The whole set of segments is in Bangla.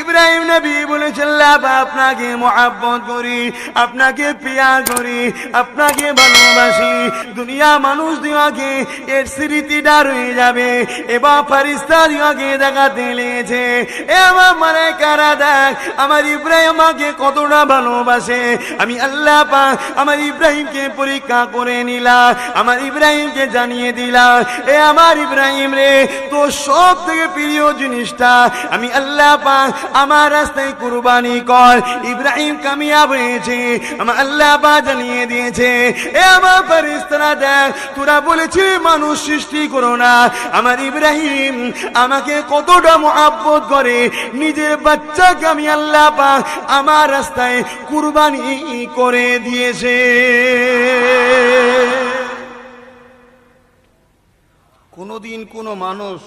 ইব্রাহিম নবী বলেছেন লাবা আপনাকে মহাব্বত করি, আপনাকে পিয়া করি, আপনাকে ভালোবাসি। দুনিয়া মানুষ দিওয়াকে এর স্মৃতিটা রয়ে যাবে। এবার ফারিস্তা দিওয়াকে দেখাতে লেগেছে এ আমার মানে কারা দেখ, আমার ইব্রাহিম আমাকে কতটা ভালোবাসে। আমি আল্লাহ পা আমার ইব্রাহিমকে পরীক্ষা করে নিলাম আমার ইব্রাহিমকে জানিয়ে দিলা, এ আমার ইব্রাহিম রে, তোর সব থেকে প্রিয় জিনিসটা। আমি আল্লাহ পা আমার রাস্তায় কুরবানি কর। ইব্রাহিম কামিয়াব হয়েছে, আমার আল্লাহ পা জানিয়ে দিয়েছে। এ আমার ফেরেশতারা দেখ, তোরা বলেছি, মানুষ সৃষ্টি করো না। আমার ইব্রাহিম আমাকে কতটা মহাব্বত করে। নিজের বাচ্চাকে আমি আল্লাহ পা আমার রাস্তায় কুরবানি করে দিয়েছে। কোনোদিন কোনো মানুষ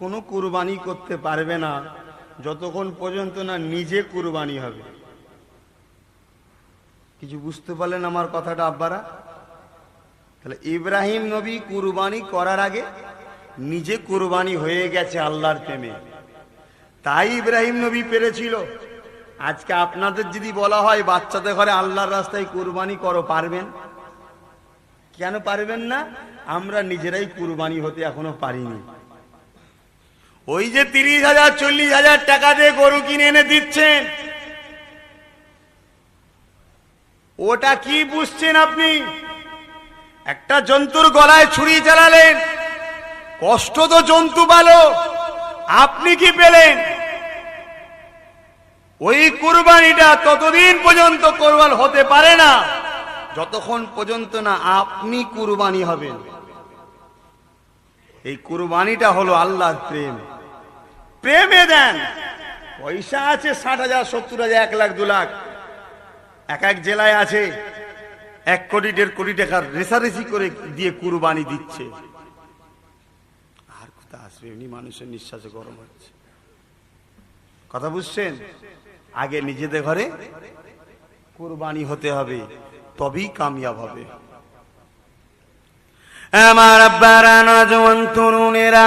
কোনো কুরবানি করতে পারবে না। যতক্ষণ পর্যন্ত না নিজে কুরবানি হবে। কিছু বুঝতে পারলেন আমার কথাটা আব্বারা? তাহলে ইব্রাহিম নবী কুরবানি করার আগে নিজে কুরবানি হয়ে গেছে আল্লাহর প্রেমে। তাই ইব্রাহিম নবী পেরেছিল। আজকে আপনাদের যদি বলা হয় বাচ্চাদের ঘরে আল্লাহর রাস্তায় কুরবানি করো, পারবেন? কেন পারবেন না? আমরা নিজেরাই কুরবানি হতে এখনও পারিনি। ওই যে তিরিশ হাজার, চল্লিশ হাজার টাকা দিয়ে গরু কিনে এনে দিচ্ছেন। ওটা কি বুঝছেন আপনি? একটা জন্তুর গলায় ছুরি চালালেন। কষ্ট তো জন্তু ভালো। আপনি কি পেলেন? ওই কুরবানিটা ততদিন পর্যন্ত কোরবান হতে পারে না। যতক্ষণ পর্যন্ত না আপনি কুরবানি হবেন। এই কুরবানিটা হলো আল্লাহর প্রেম। প্রেমে দেন। পয়সা আছে ষাট হাজার, সত্তর হাজার, এক লাখ, দু লাখ। এক এক জেলায় আছে, এক কোটি, দেড় কোটি টাকার রেসারেসি করে দিয়ে কুরবানি দিচ্ছে। আর কোথা আসবে? এমনি মানুষের নিঃশ্বাসে গরম হচ্ছে। কথা বুঝছেন? আগে নিজেদের ঘরে কুরবানি হতে হবে, তবেই কামিয়াব হবে। আমার আব্বারা নজওয়ান তরুণেরা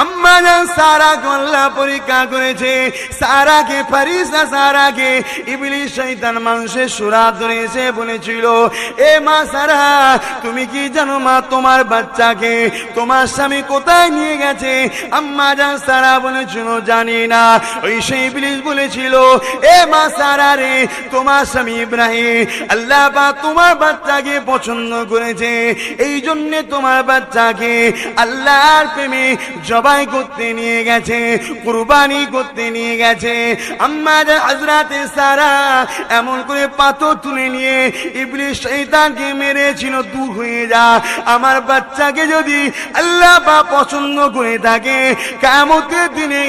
এ মা সারা তোমার বাচ্চাকে, তোমার স্বামী কোথায় নিয়ে গেছে? আম্মা জান সারা বলেছিল, জানি না। ওই সেই বলেছিল, এ মা সারা রে, তোমার স্বামী ইব্রাহিম, আল্লাহ বা তোমার বাচ্চাকে পছন্দ করেছে এই জন্য তোমার বাচ্চাকে আল্লাহর প্রেমে জবাই করতে নিয়ে গেছে, কুরবানি করতে নিয়ে গেছে। আম্মা জান হযরতে সারা এমন করে পাথর তুলে নিয়ে ইবলিস শয়তানকে মেরেছিল, দূর হয়ে যা। আমার বাচ্চাকে যদি আল্লাহ বা পছন্দ করে থাকে কামতের দিনে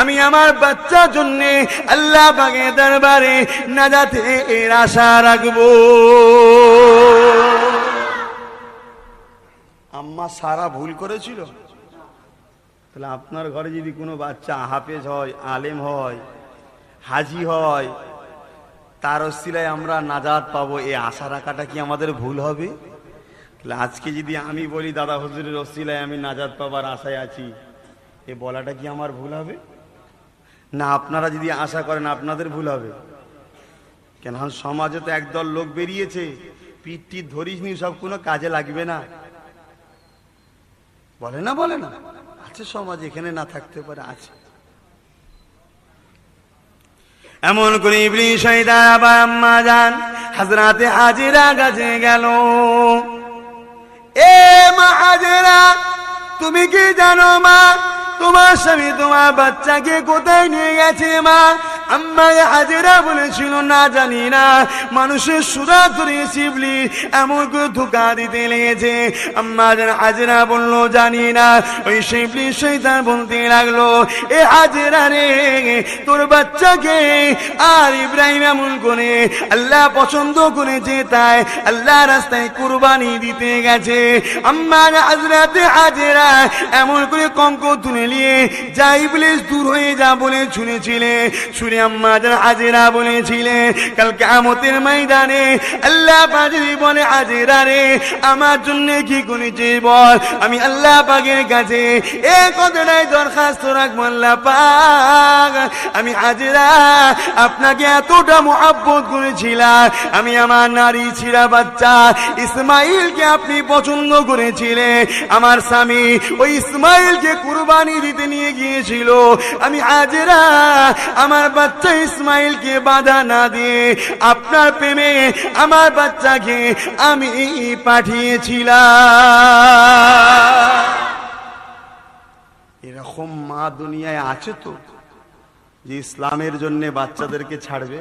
আমি আমার বাচ্চার জন্য আল্লাহ পাকে দরবারে নাজাতে এর আশা রাখব। আম্মা সারা ভুল করেছিল? তাহলে আপনার ঘরে যদি কোনো বাচ্চা হাফেজ হয়, আলেম হয়, হাজি হয় তার অসিলায় আমরা নাজাদ পাবো এই আশা রাখাটা কি আমাদের ভুল হবে? তাহলে আজকে যদি আমি বলি, দাদা হুজুরের অসিলায় আমি নাজাদ পাবার আশায় আছি এ বলাটা কি আমার ভুল হবে? না, আপনারা যদি আশা করেন, আপনাদের ভুল হবে। কেন সমাজে তো একদল লোক বেরিয়েছে, পিঠ টিট ধরিস নি সব কোনো কাজে লাগবে না। বলে না বলে না। আছে, সমাজ এখানে না থাকতে পারে, আছে। এমন করে আবার আম্মা যান হাজরাতে হাজিরা গাছে গেল। এ মা হাজিরা, তুমি কি জানো মা, তোমার স্বামী, তোমার বাচ্চাকে কোথায় নিয়ে গেছে মা? বলেছিল, না জানি না। মানুষের সুরা ধরে শিবলি এমন ধোকা দিতে লেগেছে। জানি না। ওই শিবলি বলতে লাগল, এ রে, তোর বাচ্চাকে আর ইব্রাহিম এমন করে আল্লাহ পছন্দ করেছে তাই আল্লাহ রাস্তায় কুরবানি দিতে গেছে। আম্মা হাজরাতে হাজেরা এমন করে কঙ্ক তুলে নিয়ে, যা ইবলিস দূর হয়ে যা বলে শুনেছিলে। শুনে হাজেরা বলেছিলে, কাল কামতের ময়দানে আল্লাহ হাজেরা রে, আমার জন্য কি করেছে বল? আমি আল্লাহ পাকের কাছে এ কথাটাই দরখাস্ত রাখব, আল্লাহ পাক। আমি হাজেরা, আপনাকে এতটা করেছিলাম। আমি আমার নারী ছিড়া বাচ্চা ইসমাইলকে আপনি পছন্দ করেছিলেন। আমার স্বামী ওই ইসমাইলকে কুরবানি দিতে নিয়ে গিয়েছিল। আমি হাজেরা, আমার বাচ্চা ইসমাইলকে বাধা না দিয়ে আপনার প্রেমে আমার বাচ্চাকে আমি পাঠিয়েছিলাম। এরকম মা দুনিয়ায় আছে তো যে ইসলামের জন্য বাচ্চাদেরকে ছাড়বে?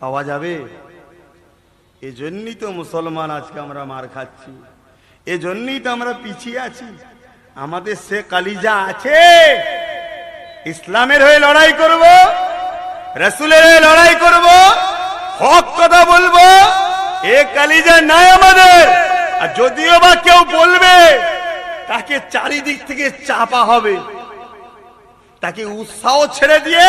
পাওয়া যাবে? এজন্যই তো মুসলমান আজকে আমরা মার খাচ্ছি। এজন্যই তো আমরা পিছিয়ে আছি। আমাদের সে কালিজা আছে। ইসলামের হয়ে লড়াই করব, রসুলের হয়ে লড়াই করব, হক কথা বলব, এ কালিজা নাই আমাদের। আর যদিও বা কেউ বলবে, তাকে চারিদিক থেকে চাপা হবে। তাকে উৎসাহ ছেড়ে দিয়ে